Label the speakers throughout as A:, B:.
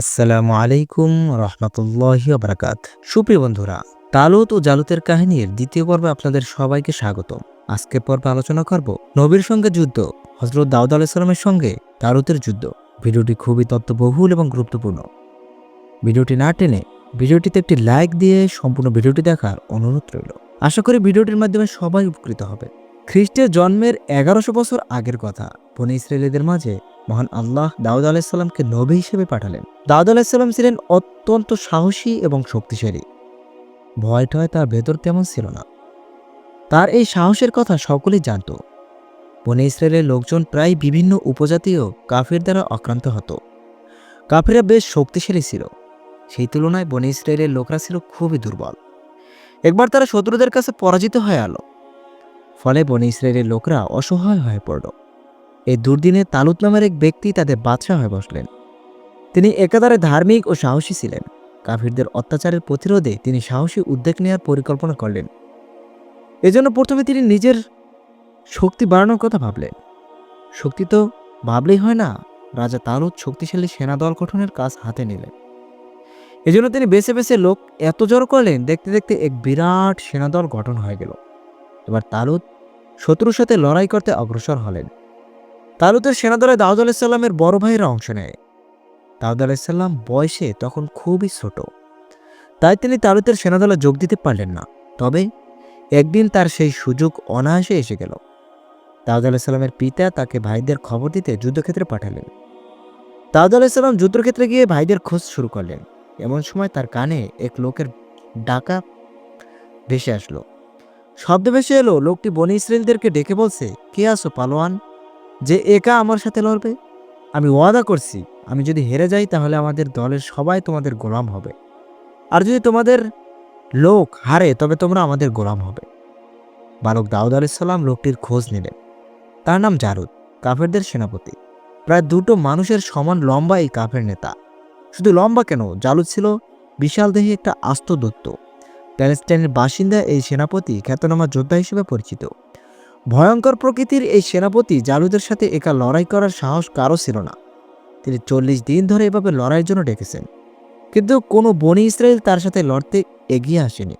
A: আসসালামু আলাইকুম রহমতুল্লাহি বারাকাত সুপ্রিয় বন্ধুরা, তালুত ও জালুতের কাহিনীর দ্বিতীয় পর্বে আপনাদের সবাইকে স্বাগত আজকের পর্বে আলোচনা করব নবীর সঙ্গে যুদ্ধ হজরত দাউদ আলাইসালামের সঙ্গে তালুতের যুদ্ধ। ভিডিওটি খুবই তত্ত্ববহুল এবং গুরুত্বপূর্ণ। ভিডিওটি না টেনে ভিডিওটিতে একটি লাইক দিয়ে সম্পূর্ণ ভিডিওটি দেখার অনুরোধ রইল। আশা করি ভিডিওটির মাধ্যমে সবাই উপকৃত হবে। খ্রিস্টের জন্মের এগারোশো বছর আগের কথা, বনে ইসরায়েলিদের মাঝে মহান আল্লাহ দাউদ আলাইসাল্লামকে নবী হিসেবে পাঠালেন। দাউদ আলাইসাল্লাম ছিলেন অত্যন্ত সাহসী এবং শক্তিশালী। ভয় টয় তার ভেতর তেমন ছিল না। তার এই সাহসের কথা সকলেই জানত। বনে ইসরায়েলের লোকজন প্রায় বিভিন্ন উপজাতি ও কাফের দ্বারা আক্রান্ত হতো। কাফেরা বেশ শক্তিশালী ছিল। সেই তুলনায় বনে ইসরায়েলের লোকরা ছিল খুবই দুর্বল। একবার তারা শত্রুদের কাছে পরাজিত হয়ে আলো। ফলে বনে ইসরায়েলের লোকরা অসহায় হয়ে পড়ল। এই দুর্দিনে তালুত নামের এক ব্যক্তি তাদের বাদশাহ হয়ে বসলেন। তিনি একাধারে ধার্মিক ও সাহসী ছিলেন। কাফিরদের অত্যাচারের প্রতিরোধে তিনি সাহসী উদ্যোগ নেওয়ার পরিকল্পনা করলেন। এজন্য প্রথমে তিনি নিজের শক্তি বাড়ানোর কথা ভাবলেন। শক্তি তো ভাবলেই হয় না, রাজা তালুত শক্তিশালী সেনা দল গঠনের কাজ হাতে নিলেন। এজন্য তিনি বেছে বেছে লোক এত জড়ো করলেন, দেখতে দেখতে এক বিরাট সেনাদল গঠন হয়ে গেল। এবার তালুত শত্রুর সাথে লড়াই করতে অগ্রসর হলেন। তালুতের সেনাদলে দাউদ আলাইসাল্লামের বড় ভাইয়েরা অংশ নেয়। দাউদ আলাইসাল্লাম বয়সে তখন খুবই ছোট। তাই তিনি তালুতের সেনাদলে যোগ দিতে পারলেন না। তবে একদিন তার সেই সুযোগ অনায়াসে এসে গেল। দাউদ আলাইসাল্লামের পিতা তাকে ভাইদের খবর দিতে যুদ্ধক্ষেত্রে পাঠালেন। দাউদ আলাইসাল্লাম যুদ্ধক্ষেত্রে গিয়ে ভাইদের খোঁজ শুরু করলেন। এমন সময় তার কানে এক লোকের ডাকা ভেসে আসলো। শব্দ ভেসে এলো, লোকটি বনি ইসরায়েলদেরকে ডেকে বলছে, কে আসো পালোয়ান? যে একা আমার সাথে লড়বে? আমি ওয়াদা করছি, আমি যদি হেরে যাই তাহলে আমাদের দলের সবাই তোমাদের গোলাম হবে। আর যদি তোমাদের লোক হারে, তবে তোমরা আমাদের গোলাম হবে। বালক দাউদ আলাইসাল্লাম লোকটির খোঁজ নিলেন। তার নাম জারুদ, কাফেরদের সেনাপতি। প্রায় দুটো মানুষের সমান লম্বা এই কাফের নেতা। শুধু লম্বা কেন? জালুদ ছিল বিশাল দেহে একটা আস্ত দত্ত প্যালেস্টাইনের বাসিন্দা এই সেনাপতি খ্যাতনামা যোদ্ধা হিসেবে পরিচিত। ভয়ঙ্কর প্রকৃতির এই সেনাপতি জালুদের সাথে একা লড়াই করার সাহস কারও ছিল না। তিনি চল্লিশ দিন ধরে এভাবে লড়াইয়ের জন্য ডেকেছেন। কিন্তু কোনো বনি ইসরায়েল তার সাথে লড়তে এগিয়ে আসেনি।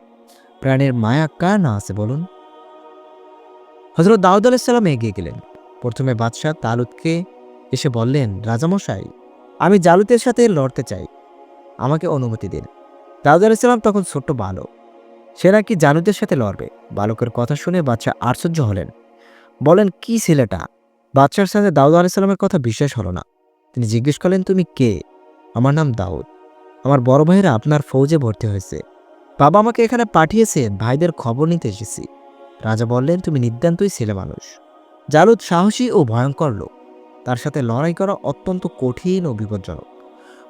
A: প্রাণের মায়া কার না আছে বলুন? হজরত দাউদ আলাইসাল্লাম এগিয়ে গেলেন। প্রথমে বাদশাহ তালুদকে এসে বললেন, রাজামশাই, আমি জালুতের সাথে লড়তে চাই। আমাকে অনুমতি দিন। দাউদ আলাইসাল্লাম তখন ছোট্ট বালক। সে নাকি জালুতের সাথে লড়বে? বালকের কথা শুনে বাচ্চা আশ্চর্য হলেন। বলেন, কি ছেলেটা? বাচ্চার সাথে দাউদ আলাইসাল্লামের কথা বিশ্বাস হলো না। তিনি জিজ্ঞেস করলেন, তুমি কে? আমার নাম দাউদ। আমার বড় ভাইয়েরা আপনার ফৌজে ভর্তি হয়েছে। বাবা আমাকে এখানে পাঠিয়েছে, ভাইদের খবর নিতে এসেছি। রাজা বললেন, তুমি নিতান্তই ছেলে মানুষ। জালুদ সাহসী ও ভয়ঙ্কর লোক। তার সাথে লড়াই করা অত্যন্ত কঠিন ও বিপজ্জনক।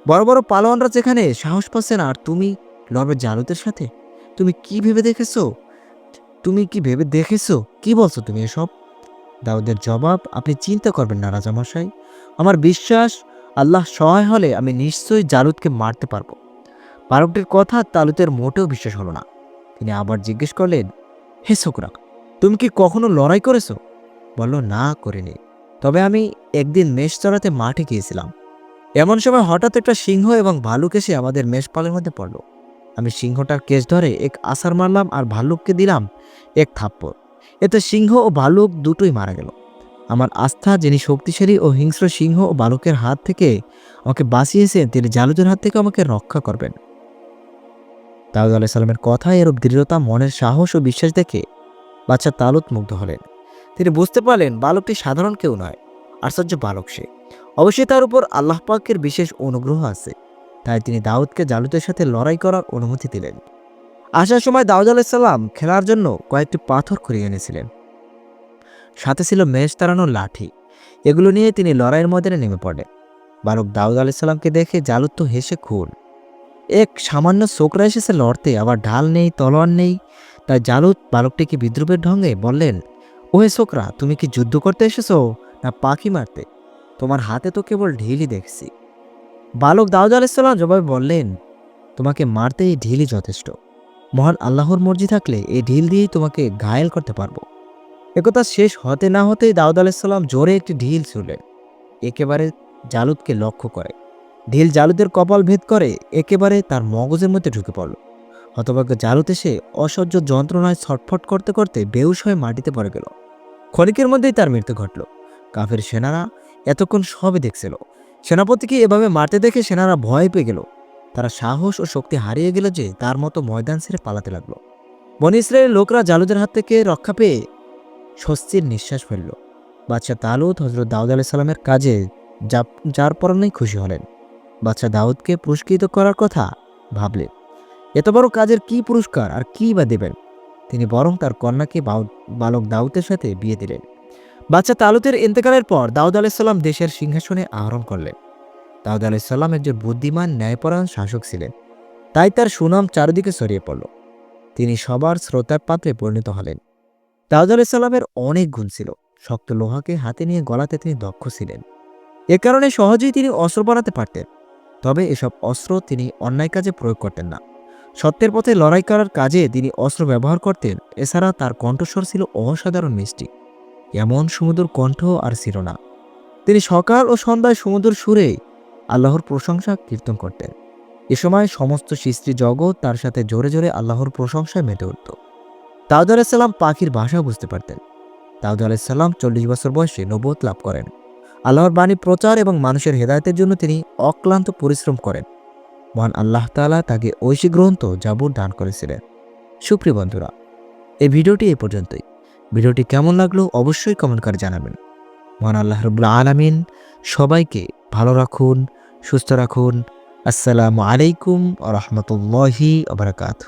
A: বড় বড় পালোয়ানরা যেখানে, সাহস পাচ্ছে না। আর তুমি লড়বে জালুদের সাথে? তুমি কি ভেবে দেখেছ? তুমি কি ভেবে দেখেছ? কি বলছো তুমি এসব? দাউদের জবাব, আপনি চিন্তা করবেন না রাজামশাই। আমার বিশ্বাস, আল্লাহ সহায় হলে আমি নিশ্চয়ই জালুদকে মারতে পারব। বালকটির কথা তালুতের মোটেও বিশ্বাস হলো না। তিনি আবার জিজ্ঞেস করলেন, হে ছোকরা, তুমি কি কখনো লড়াই করেছ? বলল, না, করিনি। তবে আমি একদিন মেষ চড়াতে মাঠে গিয়েছিলাম। এমন সময় হঠাৎ একটা সিংহ এবং ভালুক এসে আমাদের মেষপালের মধ্যে পড়ল। আমি সিংহটার কেস ধরে এক আসার মারলাম আর ভাল্লুককে দিলাম এক থাপ্পড়। এতে সিংহ ও ভাল্লুক দুটোই মারা গেল। আমার আস্থা, যিনি শক্তিশালী ও হিংস্র সিংহ ও বালকের হাত থেকে আমাকে বাঁচিয়েছেন, তিনি জালুদের হাত থেকে আমাকে রক্ষা করবেন। দাউদ আলাহ সাল্লামের কথা এরূপ দৃঢ়তা, মনের সাহস ও বিশ্বাস দেখে বাচ্চা তালুত মুগ্ধ হলেন। তিনি বুঝতে পারলেন বালকটি সাধারণ কেউ নয়, আশ্চর্য বালক সে। অবশ্যই তার উপর আল্লাহ পাকের বিশেষ অনুগ্রহ আছে। তাই তিনি দাউদকে জালুতের সাথে লড়াই করার অনুমতি দিলেন। আসার সময় দাউদ আলাইসাল্লাম খেলার জন্য কয়েকটি পাথর খড়িয়ে এনেছিলেন। সাথে ছিল মেষ তাড়ানোর লাঠি। এগুলো নিয়ে তিনি লড়াইয়ের ময়দানে নেমে পড়েন বালক দাউদ আলাইসাল্লামকে দেখে জালুত তো হেসে খুন। এক সামান্য শোকরা এসেছে লড়তে, আবার ঢাল নেই, তলোয়ার নেই। তাই জালুত বালকটিকে বিদ্রুপের ঢঙ্গে বললেন, ওহে শোকরা তুমি কি যুদ্ধ করতে এসেছ, না পাখি মারতে? তোমার হাতে তো কেবল ঢিলই দেখছি। বালক দাউদ আলাইসাল্লাম জবাবে বললেন, তোমাকে মারতে এই ঢিলই যথেষ্ট। মহান আল্লাহর মর্জি থাকলে এই ঢিল দিয়েই তোমাকে ঘায়েল করতে পারব। একথা শেষ হতে না হতেই দাউদ আলাইসাল্লাম জোরে একটি ঢিল ছুড়লেন। একেবারে জালুদকে লক্ষ্য করে। ঢিল জালুদের কপাল ভেদ করে, একেবারে তার মগজের মধ্যে ঢুকে পড়ল। হতভাগ্য জালুতে সে অসহ্য যন্ত্রণায় ছটফট করতে করতে বেউস হয়ে মাটিতে পড়ে গেল। ক্ষণিকের মধ্যেই তার মৃত্যু ঘটল। কাফের সেনারা এতক্ষণ সবই দেখছিল। সেনাপতিকে এভাবে মারতে দেখে সেনারা ভয় পেয়ে গেল। তারা সাহস ও শক্তি হারিয়ে গেল যে তার মতো ময়দান ছেড়ে পালাতে লাগল। বনি ইসরায়েলের লোকরা জালুদের হাত থেকে রক্ষা পেয়ে স্বস্তির নিঃশ্বাস ফেলল। বাচ্চা তালুদ হজরত দাউদ আলাহ সালামের কাজে যার পরনেই খুশি হলেন। বাচ্চা দাউদকে পুরস্কৃত করার কথা ভাবলেন। এত বড় কাজের কি পুরস্কার আর কি বা দেবেন? তিনি বরং তার কন্যাকে বালক দাউদের সাথে বিয়ে দিলেন। বাচ্চা তালুতের ইন্তেকালের পর দাউদ আলাইসাল্লাম দেশের সিংহাসনে আহরণ করলেন। দাউদ আলাইসাল্লাম একজন বুদ্ধিমান, ন্যায়পরায়ণ শাসক ছিলেন। তাই তার সুনাম চারিদিকে ছড়িয়ে পড়ল। তিনি সবার শ্রোতার পাত্রে পরিণত হলেন। দাউদ আলাইসাল্লামের অনেক গুণ ছিল। শক্ত লোহাকে হাতে নিয়ে গলাতে তিনি দক্ষ ছিলেন। এ কারণে সহজেই তিনি অস্ত্র বানাতে পারতেন। তবে এসব অস্ত্র তিনি অন্যায় কাজে প্রয়োগ করতেন না। সত্যের পথে লড়াই করার কাজে তিনি অস্ত্র ব্যবহার করতেন। এছাড়া তার কণ্ঠস্বর ছিল অসাধারণ মিষ্টি। এমন সমুদ্র কণ্ঠ আর ছিল না। তিনি সকাল ও সন্ধ্যায় সমুদ্র সুরে আল্লাহর প্রশংসা কীর্তন করতেন। এ সময় সমস্ত সৃষ্টি জগৎ তার সাথে জোরে জোরে আল্লাহর প্রশংসায় মেতে উঠত। দাউদ আলাইসাল্লাম পাখির ভাষা বুঝতে পারতেন। দাউদ আলাইসাল্লাম চল্লিশ বছর বয়সে নবত লাভ করেন। আল্লাহর বাণী প্রচার এবং মানুষের হেদায়তের জন্য তিনি অক্লান্ত পরিশ্রম করেন। মহান আল্লাহ তাআলা তাকে ঐশী গ্রন্থ জাবুর দান করেছিলেন। সুপ্রিয় বন্ধুরা, এই ভিডিওটি এই পর্যন্তই। ভিডিওটি কেমন লাগল অবশ্যই কমেন্ট করে জানাবেন। মহান আল্লাহ রবুল্লা আলমিন সবাইকে ভালো রাখুন, সুস্থ রাখুন। আসসালামু আলাইকুম রহমতুল্লাহি আবরাকাত